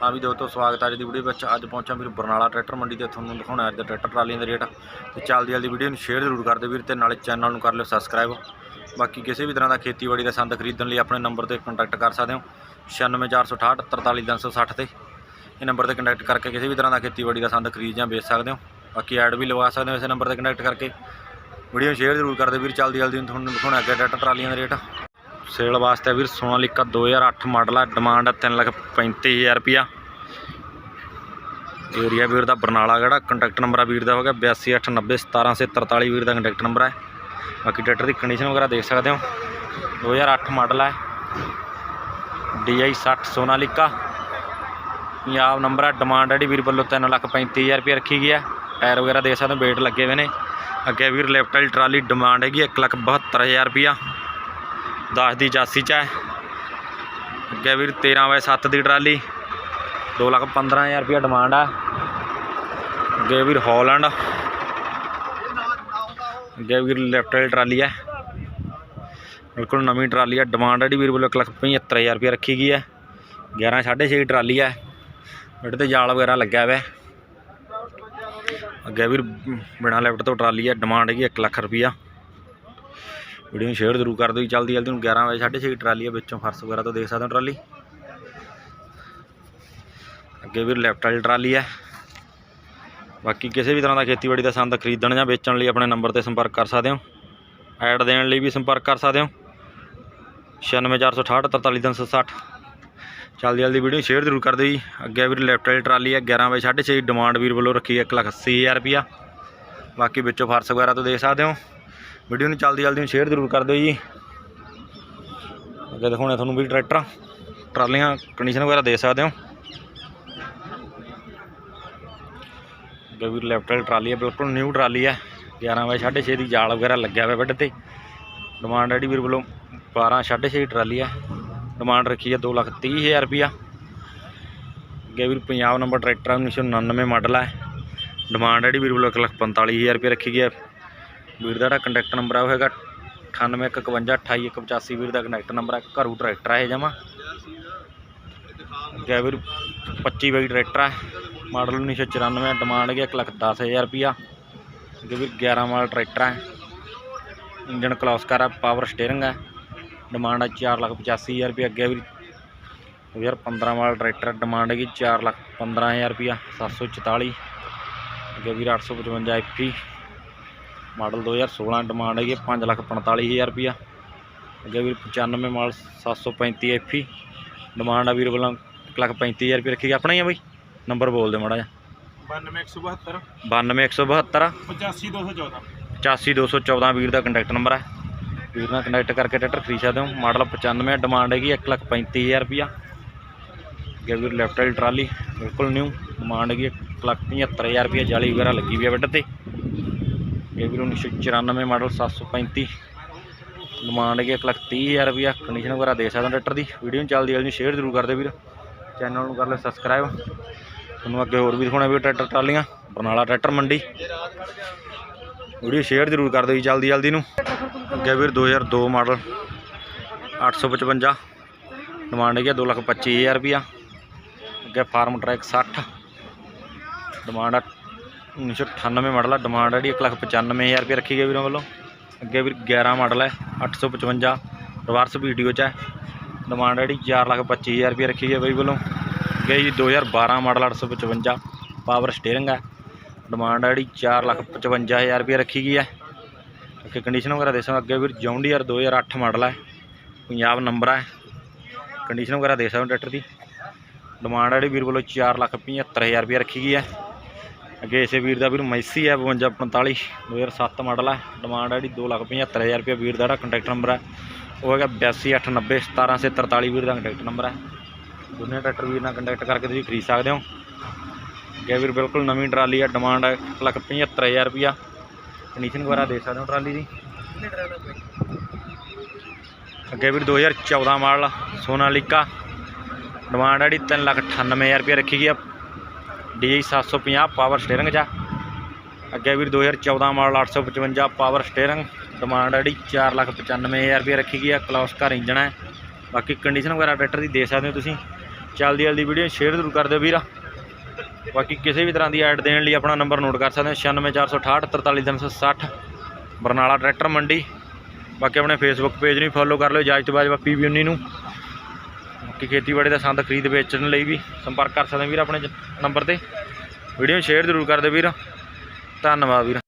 ਹਾਂ ਵੀ ਦੋਸਤੋ ਸਵਾਗਤ ਹੈ ਅੱਜ ਦੀ ਵੀਡੀਓ ਵਿੱਚ। ਅੱਜ ਪਹੁੰਚਾ ਵੀਰ ਬਰਨਾਲਾ ਟਰੈਕਟਰ ਮੰਡੀ ਤੇ। ਤੁਹਾਨੂੰ ਦਿਖਾਉਣਾ ਅੱਜ ਦਾ ਟਰੈਕਟਰ ਟਰਾਲੀਆਂ ਦਾ ਰੇਟ। ਤੇ ਚੱਲਦੀ ਜਲਦੀ ਵੀਡੀਓ ਨੂੰ ਸ਼ੇਅਰ ਜ਼ਰੂਰ ਕਰ ਦਿਓ ਵੀਰ ਤੇ ਨਾਲੇ ਚੈਨਲ ਨੂੰ ਕਰ ਲਿਓ ਸਬਸਕ੍ਰਾਈਬ ਬਾਕੀ ਕਿਸੇ ਵੀ ਤਰ੍ਹਾਂ ਦਾ ਖੇਤੀਬਾੜੀ ਦਾ ਸੰਦ ਖਰੀਦਣ ਲਈ ਆਪਣੇ ਨੰਬਰ ਤੇ ਕੰਟੈਕਟ ਕਰ ਸਕਦੇ ਹੋ। 96468 43360 ਤੇ। ਇਹ ਨੰਬਰ ਤੇ ਕੰਟੈਕਟ ਕਰਕੇ ਕਿਸੇ ਵੀ ਤਰ੍ਹਾਂ ਦਾ ਖੇਤੀਬਾੜੀ ਦਾ ਸੰਦ ਖਰੀਦ ਜਾਂ ਵੇਚ ਸਕਦੇ ਹੋ। ਬਾਕੀ ਐਡ ਵੀ ਲਵਾ ਸਕਦੇ ਹੋ ਇਸ ਨੰਬਰ ਤੇ ਕੰਟੈਕਟ ਕਰਕੇ। ਵੀਡੀਓ ਨੂੰ ਸ਼ੇਅਰ ਜ਼ਰੂਰ ਕਰ ਦਿਓ ਵੀਰ, ਚੱਲਦੀ ਜਲਦੀ ਤੁਹਾਨੂੰ ਦਿਖਾਉਣਾ ਅੱਗੇ ਟਰੈਕਟਰ ਟਰਾਲੀਆਂ ਦਾ ਰੇਟ। ਸੇਲ ਵਾਸਤੇ ਵੀਰ, ਸੋਨਾਲੀਕਾ 2008 ਮਾਡਲ ਆ ਡਿਮਾਂਡ ਆ 335000 ਰੁਪਿਆ ਏਰੀਆ ਵੀਰ ਦਾ ਬਰਨਾਲਾ ਜਿਹੜਾ ਕੰਟੈਕਟ ਨੰਬਰ ਆ ਵੀਰ ਦਾ ਹੋ ਗਿਆ 8289017743 ਵੀਰ ਦਾ ਕੰਟੈਕਟ ਨੰਬਰ ਹੈ ਬਾਕੀ ਟਰੈਕਟਰ ਦੀ ਕੰਡੀਸ਼ਨ ਵਗੈਰਾ ਦੇਖ ਸਕਦੇ ਹੋ। 2008 ਮਾਡਲ ਹੈ DI 60 ਸੋਨਾਲੀਕਾ ਪੰਜਾਬ ਨੰਬਰ ਹੈ ਡਿਮਾਂਡ ਹੈ ਜਿਹੜੀ ਵੀਰ ਵੱਲੋਂ 335000 ਰੁਪਏ ਰੱਖੀ ਗਈ ਹੈ ਟਾਇਰ ਵਗੈਰਾ ਦੇਖ ਸਕਦੇ ਹੋ ਵੇਟ ਲੱਗੇ ਹੋਏ ਨੇ। ਅੱਗੇ ਵੀਰ ਲੈਫਟ ਵਾਲੀ ਟਰਾਲੀ ਡਿਮਾਂਡ ਹੈਗੀ 172000 ਰੁਪਿਆ 10 ਦੀ 84 ਚ ਹੈ। ਅੱਗੇ ਵੀਰ 13 ਬਾਏ 7 ਦੀ ਟਰਾਲੀ। 2 ਲੱਖ 15000 ਰੁਪਿਆ ਡਿਮਾਂਡ ਆ। ਅੱਗੇ ਵੀਰ ਹਾਲੈਂਡ ਅੱਗੇ ਵੀਰ ਲੈਫਟ ਵਾਲੀ ਟਰਾਲੀ ਹੈ ਬਿਲਕੁਲ ਨਵੀਂ ਟਰਾਲੀ ਹੈ ਡਿਮਾਂਡ ਜਿਹੜੀ ਵੀਰ ਵੱਲੋਂ 1 ਲੱਖ 75000 ਰੁਪਿਆ ਰੱਖੀ ਗਈ ਹੈ 11 6.5 ਟਰਾਲੀ ਹੈ ਬੇਟੇ ਤੇ ਜਾਲ ਵਗੈਰਾ ਲੱਗਿਆ ਹੋਇਆ ਅੱਗੇ ਵੀਰ ਬਿਨਾ ਲੈਫਟ ਤੋਂ ਟਰਾਲੀ ਹੈ ਡਿਮਾਂਡ ਹੈਗੀ 1 ਲੱਖ ਰੁਪਿਆ ਵੀਡੀਓ ਨੂੰ ਸ਼ੇਅਰ ਜ਼ਰੂਰ ਕਰ ਦਿਓ ਜੀ। ਜਲਦੀ ਜਲਦੀ ਨੂੰ 11 ਵਜੇ 6:30 ਟਰਾਲੀ ਹੈ ਵਿੱਚੋਂ ਫਰਸ਼ ਵਗੈਰਾ ਤੋਂ ਦੇਖ ਸਕਦੇ ਹੋ ਟਰਾਲੀ। ਅੱਗੇ ਵੀਰ ਲੈਫਟ ਵਾਲੀ ਟਰਾਲੀ ਹੈ ਬਾਕੀ ਕਿਸੇ ਵੀ ਤਰ੍ਹਾਂ ਦਾ ਖੇਤੀਬਾੜੀ ਦਾ ਸੰਦ ਖਰੀਦਣ ਜਾਂ ਵੇਚਣ ਲਈ ਆਪਣੇ ਨੰਬਰ ਤੇ ਸੰਪਰਕ ਕਰ ਸਕਦੇ ਹੋ। ਐਡ ਦੇਣ ਲਈ ਵੀ ਸੰਪਰਕ ਕਰ ਸਕਦੇ ਹੋ। 9646843360 ਜਲਦੀ ਜਲਦੀ ਵੀਡੀਓ ਸ਼ੇਅਰ ਜ਼ਰੂਰ ਕਰ ਦਿਓ ਜੀ। ਅੱਗੇ ਵੀਰ ਲੈਫਟ ਵਾਲੀ ਟਰਾਲੀ ਹੈ 11 ਵਜੇ 6:30 ਡਿਮਾਂਡ ਵੀਰ ਵੱਲੋਂ ਰੱਖੀ ਹੈ 180000 ਰੁਪਿਆ ਬਾਕੀ ਵਿੱਚੋਂ ਫਰਸ਼ ਵਗੈਰਾ ਤੋਂ ਦੇਖ ਸਕਦੇ ਹੋ। ਵੀਡੀਓ ਨੂੰ ਜਲਦੀ ਜਲਦੀ ਸ਼ੇਅਰ ਜ਼ਰੂਰ ਕਰ ਦਿਓ ਜੀ। ਅੱਗੇ ਦਿਖਾਉਣੇ ਤੁਹਾਨੂੰ ਵੀ ਟਰੈਕਟਰ। ਟਰਾਲੀਆਂ ਕੰਡੀਸ਼ਨ ਵਗੈਰਾ ਦੇ ਸਕਦੇ ਹੋ। ਅੱਗੇ ਵੀ ਲੈਫਟ ਵਾਲੀ ਟਰਾਲੀ ਹੈ, ਬਿਲਕੁਲ ਨਿਊ ਟਰਾਲੀ ਹੈ। 11 ਵਜੇ 6:30 ਦੀ ਜਾਲ ਵਗੈਰਾ ਲੱਗਿਆ ਹੋਇਆ ਬੈੱਡ ਤੇ। ਡਿਮਾਂਡ ਹੈ ਜੀ ਵੀਰ ਵੱਲੋਂ 12 6:30 ਟਰਾਲੀ ਹੈ। ਡਿਮਾਂਡ ਰੱਖੀ ਹੈ 230000 ਰੁਪਿਆ ਅੱਗੇ ਵੀਰ ਪੰਜਾਬ ਨੰਬਰ ਟਰੈਕਟਰ 1999 ਮਾਡਲ ਹੈ ਡਿਮਾਂਡ ਹੈ। ਜੀ ਵੀਰ ਵੱਲੋਂ 145000 ਰੁਪਏ ਰੱਖੀ ਗਈ ਹੈ। ਵੀਰ ਦਾ ਜਿਹੜਾ ਕੰਟੈਕਟ ਨੰਬਰ ਆ, ਉਹ ਹੈਗਾ 9851588185 ਵੀਰ ਦਾ ਕੰਟੈਕਟ ਨੰਬਰ ਹੈ ਘਰੂ ਟਰੈਕਟਰ ਹੈ ਜਮਾ। ਅੱਗੇ ਵੀਰ 25 ਬਾਈ ਟਰੈਕਟਰ ਹੈ ਮਾਡਲ 1994 ਡਿਮਾਂਡ ਹੈਗੀ 110000 ਰੁਪਿਆ ਅੱਗੇ ਵੀਰ 11 ਮਾਡਲ ਟਰੈਕਟਰ ਹੈ ਇੰਜਨ ਕਲੌਸਕਰ ਹੈ ਪਾਵਰ ਸਟੀਅਰਿੰਗ ਹੈ ਡਿਮਾਂਡ ਹੈ 485000 ਰੁਪਏ ਅੱਗੇ ਵੀਰ 2015 ਵਾਲਾ ਟਰੈਕਟਰ ਡਿਮਾਂਡ ਹੈਗੀ 415000 ਰੁਪਿਆ 744 ਅੱਗੇ ਵੀਰ 855 ਐਫੀ ਮਾਡਲ 2016 ਡਿਮਾਂਡ ਹੈਗੀ 545000 ਰੁਪਿਆ ਅੱਗੇ ਵੀਰ 95 ਮਾਡਲ 735 ਐਫੀ ਡਿਮਾਂਡ ਆ ਵੀਰ ਵੱਲੋਂ 135000 ਰੁਪਏ ਰੱਖੀ ਆਪਣਾ ਹੀ ਆ ਬਈ? ਨੰਬਰ ਬੋਲ ਦੇ ਮਾੜਾ ਜਿਹਾ। 9172 92172 85214 85214 ਵੀਰ ਦਾ ਕੰਟੈਕਟ ਨੰਬਰ ਹੈ। ਵੀਰ ਨਾਲ ਕਨੈਕਟ ਕਰਕੇ ਟਰੈਕਟਰ ਖਰੀਦ ਸਕਦੇ ਹੋ ਮਾਡਲ 95 ਡਿਮਾਂਡ ਹੈਗੀ 135000 ਰੁਪਿਆ ਅੱਗੇ ਵੀਰ ਲੈਫਟ ਵਾਲੀ ਟਰਾਲੀ ਬਿਲਕੁਲ ਨਿਊ ਡਿਮਾਂਡ ਹੈਗੀ 175000 ਰੁਪਿਆ ਜਾਲੀ ਵਗੈਰਾ ਲੱਗੀ ਵੀ ਹੈ ਵੱਡ ਤੇ। ਅੱਗੇ ਵੀਰ 1994 ਮਾਡਲ 735 ਡਿਮਾਂਡ ਹੈਗੀ 130000 ਰੁਪਿਆ ਕੰਡੀਸ਼ਨ ਵਗੈਰਾ ਦੇ ਸਕਦੇ ਟਰੈਕਟਰ ਦੀ। ਵੀਡੀਓ ਨੂੰ ਚੱਲਦੀ ਜਲਦੀ ਸ਼ੇਅਰ ਜ਼ਰੂਰ ਕਰ ਦਿਓ ਵੀਰ। ਚੈਨਲ ਨੂੰ ਕਰ ਲਿਓ ਸਬਸਕ੍ਰਾਈਬ ਤੁਹਾਨੂੰ ਅੱਗੇ ਹੋਰ ਵੀ ਦਿਖਾਉਣਾ ਵੀ ਟਰੈਕਟਰ ਟਰਾਲੀਆਂ। ਬਰਨਾਲਾ ਟਰੈਕਟਰ ਮੰਡੀ। ਵੀਡੀਓ ਸ਼ੇਅਰ ਜ਼ਰੂਰ ਕਰ ਦਿਓ ਜੀ ਜਲਦੀ ਜਲਦੀ ਨੂੰ। ਅੱਗੇ ਵੀਰ 2002 ਮਾਡਲ। 855 ਡਿਮਾਂਡ ਹੈਗੀ 225000 ਰੁਪਿਆ ਅੱਗੇ ਫਾਰਮ ਟਰੈਕ 60 ਡਿਮਾਂਡ 1998 ਮਾਡਲ ਆ। ਡਿਮਾਂਡ ਹੈ ਜੀ 195000 ਰੁਪਏ ਰੱਖੀ ਗਈ ਵੀਰਾਂ ਵੱਲੋਂ। ਅੱਗੇ ਵੀਰ 11 ਮਾਡਲ ਹੈ 855 ਰਿਵਰਸ ਵੀਡੀਓ ਚ ਹੈ ਡਿਮਾਂਡ ਹੈ ਜੀ 425000 ਰੁਪਏ ਰੱਖੀ ਗਈ ਬਾਈ ਵੱਲੋਂ। ਅੱਗੇ ਜੀ 2012 ਮਾਡਲ 855 ਪਾਵਰ ਸਟੀਅਰਿੰਗ ਹੈ ਡਿਮਾਂਡ ਹੈ ਜੀ 455000 ਰੁਪਏ ਰੱਖੀ ਗਈ ਹੈ ਅੱਗੇ ਕੰਡੀਸ਼ਨ ਵਗੈਰਾ ਦੇ ਸਕਦੇ ਅੱਗੇ ਵੀਰ ਜੌਂਡੀਅਰ 2008 ਮਾਡਲ ਹੈ ਪੰਜਾਬ ਨੰਬਰ ਹੈ ਕੰਡੀਸ਼ਨ ਵਗੈਰਾ ਦੇ ਸਕਦੇ ਟਰੈਕਟਰ ਦੀ। ਡਿਮਾਂਡ ਜਿਹੜੀ ਵੀਰ ਵੱਲੋਂ 475000 ਰੁਪਏ ਰੱਖੀ ਗਈ ਹੈ ਅੱਗੇ ਇਸੇ ਵੀਰ ਦਾ ਵੀਰ ਮੈਸੀ ਹੈ 5245 2007 ਮਾਡਲ ਹੈ। ਡਿਮਾਂਡ ਹੈ ਜੀ 275000 ਰੁਪਏ ਵੀਰ ਦਾ ਜਿਹੜਾ ਕੰਟੈਕਟ ਨੰਬਰ ਹੈ। ਉਹ ਹੈਗਾ 8289 17743 ਵੀਰ ਦਾ ਕੰਟੈਕਟ ਨੰਬਰ ਹੈ। ਦੋਨੇ ਟਰੈਕਟਰ ਵੀਰ ਨਾਲ ਕੰਟੈਕਟ ਕਰਕੇ ਤੁਸੀਂ ਖਰੀਦ ਸਕਦੇ ਹੋ। ਅੱਗੇ ਵੀਰ ਬਿਲਕੁਲ ਨਵੀਂ ਟਰਾਲੀ ਹੈ ਡਿਮਾਂਡ ਹੈ 175000 ਰੁਪਿਆ ਕੰਡੀਸ਼ਨ ਵਗੈਰਾ ਦੇ ਸਕਦੇ ਹੋ ਟਰਾਲੀ ਦੀ? ਅੱਗੇ ਵੀਰ 2014 ਮਾਡਲ ਸੋਨਾਲੀਕਾ। ਡਿਮਾਂਡ ਹੈ ਜੀ 398000 ਰੁਪਏ ਰੱਖੀ ਗਈ ਆ DI 750 ਪਾਵਰ ਸਟੀਅਰਿੰਗ 'ਚ ਅੱਗੇ ਵੀਰ 2014 ਮਾਡਲ 855 ਪਾਵਰ ਸਟੀਅਰਿੰਗ ਡਿਮਾਂਡ ਹੈ ਜੀ 495000 ਰੁਪਏ ਰੱਖੀ ਗਈ ਆ ਕਲੋਸ ਘਰ ਇੰਜਣ ਹੈ ਬਾਕੀ ਕੰਡੀਸ਼ਨ ਵਗੈਰਾ ਟਰੈਕਟਰ ਦੀ ਦੇ ਸਕਦੇ ਹੋ ਤੁਸੀਂ। ਚੱਲਦੀ ਜਲਦੀ ਵੀਡੀਓ ਸ਼ੇਅਰ ਜ਼ਰੂਰ ਕਰ ਦਿਓ ਵੀਰ। ਬਾਕੀ ਕਿਸੇ ਵੀ ਤਰ੍ਹਾਂ ਦੀ ਐਡ ਦੇਣ ਲਈ ਆਪਣਾ ਨੰਬਰ ਨੋਟ ਕਰ ਸਕਦੇ ਹੋ। 96468 43360 ਬਰਨਾਲਾ ਟਰੈਕਟਰ ਮੰਡੀ। ਬਾਕੀ ਆਪਣੇ ਫੇਸਬੁੱਕ ਪੇਜ ਨੂੰ ਫੋਲੋ ਕਰ ਲਿਓ। ਇਜਾਜ਼ਤ ਬਾਜਵਾ ਪੀਬੀ19 ਨੂੰ ਬਾਕੀ ਖੇਤੀਬਾੜੀ ਦਾ ਸੰਦ ਖਰੀਦ ਵੇਚਣ ਲਈ ਵੀ ਸੰਪਰਕ ਕਰ ਸਕਦੇ ਵੀਰ ਆਪਣੇ ਨੰਬਰ ਤੇ। ਵੀਡੀਓ ਸ਼ੇਅਰ ਜ਼ਰੂਰ ਕਰ ਦਿਓ ਵੀਰ। ਧੰਨਵਾਦ ਵੀਰ।